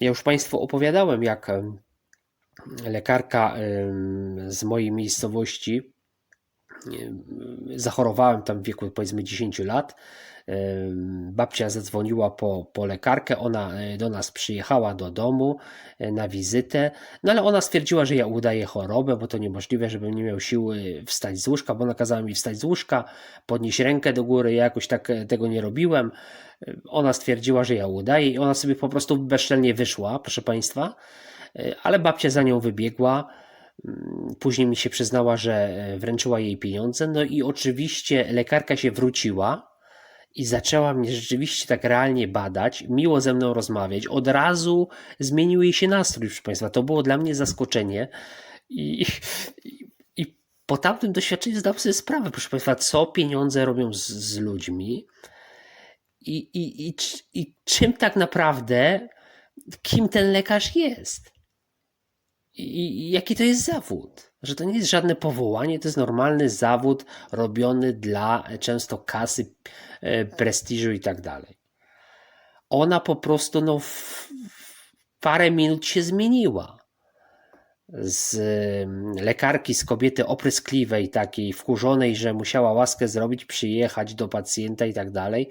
Ja już Państwu opowiadałem, jak lekarka z mojej miejscowości zachorowałem tam w wieku powiedzmy 10 lat. Em, Babcia zadzwoniła po, po lekarkę, ona e, do nas przyjechała do domu e, na wizytę, no ale ona stwierdziła, że ja udaję chorobę, bo to niemożliwe, żebym nie miał siły wstać z łóżka, bo nakazała mi wstać z łóżka, podnieść rękę do góry, ja jakoś tak e, tego nie robiłem. E, Ona stwierdziła, że ja udaję i ona sobie po prostu bezczelnie wyszła, proszę Państwa, E, ale babcia za nią wybiegła. Mm, Później mi się przyznała, że e, wręczyła jej pieniądze. No i oczywiście lekarka się wróciła i zaczęła mnie rzeczywiście tak realnie badać, miło ze mną rozmawiać. Od razu zmienił jej się nastrój, proszę Państwa. To było dla mnie zaskoczenie. I, i, i po tamtym doświadczeniu zdałem sobie sprawę, proszę Państwa, co pieniądze robią z, z ludźmi i, i, i, i czym tak naprawdę, kim ten lekarz jest. I, jaki to jest zawód? Że to nie jest żadne powołanie, to jest normalny zawód robiony dla e, często kasy, e, prestiżu i tak dalej. Ona po prostu no, w parę minut się zmieniła. Z lekarki, z kobiety opryskliwej, takiej wkurzonej, że musiała łaskę zrobić, przyjechać do pacjenta i tak dalej,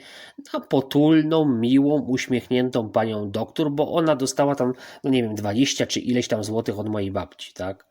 na potulną, miłą, uśmiechniętą panią doktor, bo ona dostała tam, no nie wiem, 20 czy ileś tam złotych od mojej babci, tak?